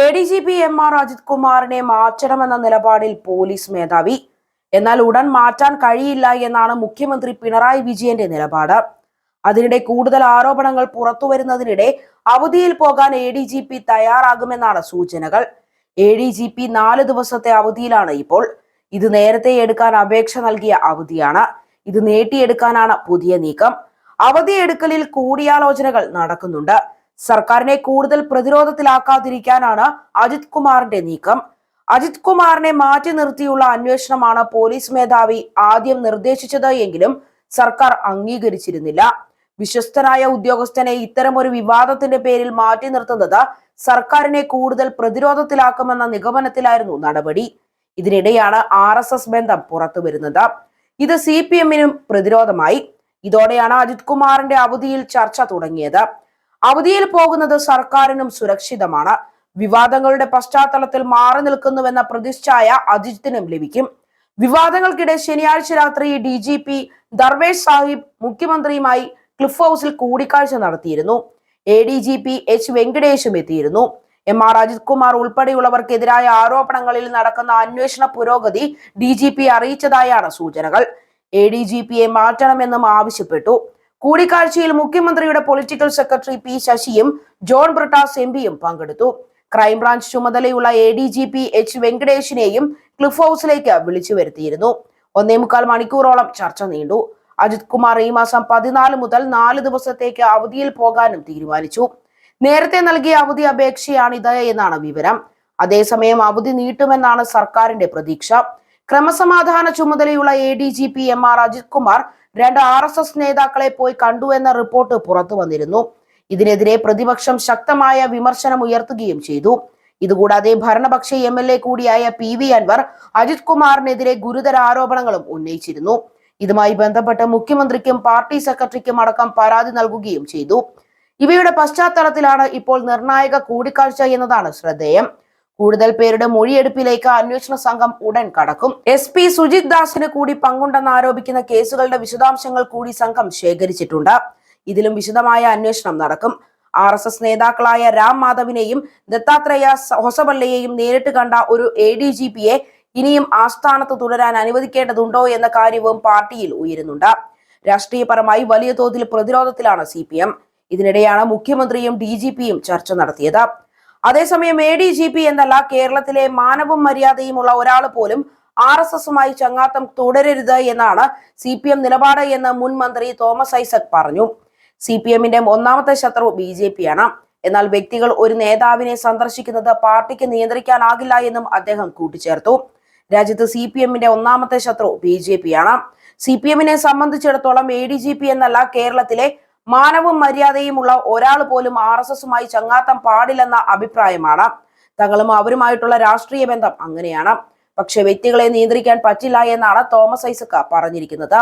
A D G P M R Ajith കുമാറിനെ മാറ്റണമെന്ന നിലപാടിൽ പോലീസ് മേധാവി. എന്നാൽ ഉടൻ മാറ്റാൻ കഴിയില്ല എന്നാണ് മുഖ്യമന്ത്രി പിണറായി വിജയന്റെ നിലപാട്. അതിനിടെ കൂടുതൽ ആരോപണങ്ങൾ പുറത്തു വരുന്നതിനിടെ അവധിയിൽ പോകാൻ എ ഡി ജി പി തയ്യാറാകുമെന്നാണ് സൂചനകൾ. എ ഡി ജി പി നാല് ദിവസത്തെ അവധിയിലാണ് ഇപ്പോൾ. ഇത് നേരത്തെ എടുക്കാൻ അപേക്ഷ നൽകിയ അവധിയാണ്. ഇത് നീട്ടിയെടുക്കാനാണ് പുതിയ നീക്കം. അവധി എടുക്കലിൽ കൂടിയാലോചനകൾ നടക്കുന്നുണ്ട്. സർക്കാരിനെ കൂടുതൽ പ്രതിരോധത്തിലാക്കാതിരിക്കാനാണ് അജിത് കുമാറിന്റെ നീക്കം. അജിത് കുമാറിനെ മാറ്റി നിർത്തിയുള്ള അന്വേഷണമാണ് പോലീസ് മേധാവി ആദ്യം നിർദ്ദേശിച്ചത് എങ്കിലും സർക്കാർ അംഗീകരിച്ചിരുന്നില്ല. വിശ്വസ്തനായ ഉദ്യോഗസ്ഥനെ ഇത്തരം ഒരു വിവാദത്തിന്റെ പേരിൽ മാറ്റി നിർത്തുന്നത് സർക്കാരിനെ കൂടുതൽ പ്രതിരോധത്തിലാക്കുമെന്ന നിഗമനത്തിലായിരുന്നു നടപടി. ഇതിനിടെയാണ് ആർ എസ് എസ് ബന്ധം പുറത്തു വരുന്നത്. ഇത് സി പി എമ്മിനും പ്രതിരോധമായി. ഇതോടെയാണ് അജിത് കുമാറിന്റെ അവധിയിൽ ചർച്ച തുടങ്ങിയത്. അവധിയിൽ പോകുന്നത് സർക്കാരിനും സുരക്ഷിതമാണ്. വിവാദങ്ങളുടെ പശ്ചാത്തലത്തിൽ മാറി നിൽക്കുന്നുവെന്ന പ്രതിച്ഛായ അജിത്തിനും ലഭിക്കും. വിവാദങ്ങൾക്കിടെ ശനിയാഴ്ച രാത്രി D G P Darvesh Sahib മുഖ്യമന്ത്രിയുമായി ക്ലിഫ് ഹൗസിൽ കൂടിക്കാഴ്ച നടത്തിയിരുന്നു. A D G P H വെങ്കടേഷും എത്തിയിരുന്നു. എം ആർ അജിത് കുമാർ ഉൾപ്പെടെയുള്ളവർക്കെതിരായ ആരോപണങ്ങളിൽ നടക്കുന്ന അന്വേഷണ പുരോഗതി ഡി ജി പി അറിയിച്ചതായാണ് സൂചനകൾ. എ ഡി ജി പിയെ മാറ്റണമെന്നും ആവശ്യപ്പെട്ടു. കൂടിക്കാഴ്ചയിൽ മുഖ്യമന്ത്രിയുടെ പൊളിറ്റിക്കൽ സെക്രട്ടറി പി ശശിയും ജോൺ ബ്രിട്ടാസ് എം പിയും പങ്കെടുത്തു. ക്രൈംബ്രാഞ്ച് ചുമതലയുള്ള A D G P H വെങ്കടേഷിനെയും Cliff ഹൗസിലേക്ക് വിളിച്ചു വരുത്തിയിരുന്നു. ഒന്നേ മുക്കാൽ മണിക്കൂറോളം ചർച്ച നീണ്ടു. അജിത് കുമാർ ഈ മാസം പതിനാല് മുതൽ നാല് ദിവസത്തേക്ക് അവധിയിൽ പോകാനും തീരുമാനിച്ചു. നേരത്തെ നൽകിയ അവധി അപേക്ഷയാണിത് എന്നാണ് വിവരം. അതേസമയം അവധി നീട്ടുമെന്നാണ് സർക്കാരിന്റെ പ്രതീക്ഷ. ക്രമസമാധാന ചുമതലയുള്ള A D G P M R Ajith Kumar രണ്ട് ആർ എസ് എസ് നേതാക്കളെ പോയി കണ്ടു എന്ന റിപ്പോർട്ട് പുറത്തു വന്നിരുന്നു. ഇതിനെതിരെ പ്രതിപക്ഷം ശക്തമായ വിമർശനം ഉയർത്തുകയും ചെയ്തു. ഇതുകൂടാതെ ഭരണപക്ഷ എം എൽ എ കൂടിയായ പി വി അൻവർ അജിത് കുമാറിനെതിരെ ഗുരുതര ആരോപണങ്ങളും ഉന്നയിച്ചിരുന്നു. ഇതുമായി ബന്ധപ്പെട്ട് മുഖ്യമന്ത്രിക്കും പാർട്ടി സെക്രട്ടറിക്കും അടക്കം പരാതി നൽകുകയും ചെയ്തു. ഇവയുടെ പശ്ചാത്തലത്തിലാണ് ഇപ്പോൾ നിർണായക കൂടിക്കാഴ്ച എന്നതാണ് ശ്രദ്ധേയം. കൂടുതൽ പേരുടെ മൊഴിയെടുപ്പിലേക്ക് അന്വേഷണ സംഘം ഉടൻ കടക്കും. എസ് പി സുജിത് ദാസിന് കൂടി പങ്കുണ്ടെന്ന് ആരോപിക്കുന്ന കേസുകളുടെ വിശദാംശങ്ങൾ കൂടി സംഘം ശേഖരിച്ചിട്ടുണ്ട്. ഇതിലും വിശദമായ അന്വേഷണം നടക്കും. ആർ എസ് എസ് നേതാക്കളായ രാം മാധവിനെയും ദത്താത്രേയ ഹൊസബല്ലയെയും നേരിട്ട് കണ്ട ഒരു എ ഡി ജി പിയെ ഇനിയും ആസ്ഥാനത്ത് തുടരാൻ അനുവദിക്കേണ്ടതുണ്ടോ എന്ന കാര്യവും പാർട്ടിയിൽ ഉയരുന്നുണ്ട്. രാഷ്ട്രീയപരമായി വലിയ തോതിൽ പ്രതിരോധത്തിലാണ് സി ഇതിനിടെയാണ് മുഖ്യമന്ത്രിയും ഡി ചർച്ച നടത്തിയത്. അതേസമയം എ ഡി ജി പി എന്നല്ല കേരളത്തിലെ മാനവും മര്യാദയുമുള്ള ഒരാൾ പോലും ആർ എസ് എസുമായി ചങ്ങാത്തം തുടരരുത് എന്നാണ് സി പി എം നിലപാട് എന്ന് മുൻ മന്ത്രി തോമസ് ഐസക് പറഞ്ഞു. സി പി എമ്മിന്റെ ഒന്നാമത്തെ ശത്രു ബി ജെ പി ആണ് എന്നാൽ വ്യക്തികൾ ഒരു നേതാവിനെ സന്ദർശിക്കുന്നത് പാർട്ടിക്ക് നിയന്ത്രിക്കാനാകില്ല എന്നും അദ്ദേഹം കൂട്ടിച്ചേർത്തു. രാജ്യത്ത് സി പി എമ്മിന്റെ ഒന്നാമത്തെ ശത്രു ബി ജെ പി ആണ് സി പി എമ്മിനെ സംബന്ധിച്ചിടത്തോളം എ ഡി ജി പി എന്നല്ല കേരളത്തിലെ മാനവും മര്യാദയുമുള്ള ഒരാൾ പോലും ആർ എസ് എസുമായി ചങ്ങാത്തം പാടില്ലെന്ന അഭിപ്രായമാണ്. തങ്ങളും അവരുമായിട്ടുള്ള രാഷ്ട്രീയ ബന്ധം അങ്ങനെയാണ്. പക്ഷെ വ്യക്തികളെ നിയന്ത്രിക്കാൻ പറ്റില്ല എന്നാണ് തോമസ് ഐസക്ക പറഞ്ഞിരിക്കുന്നത്.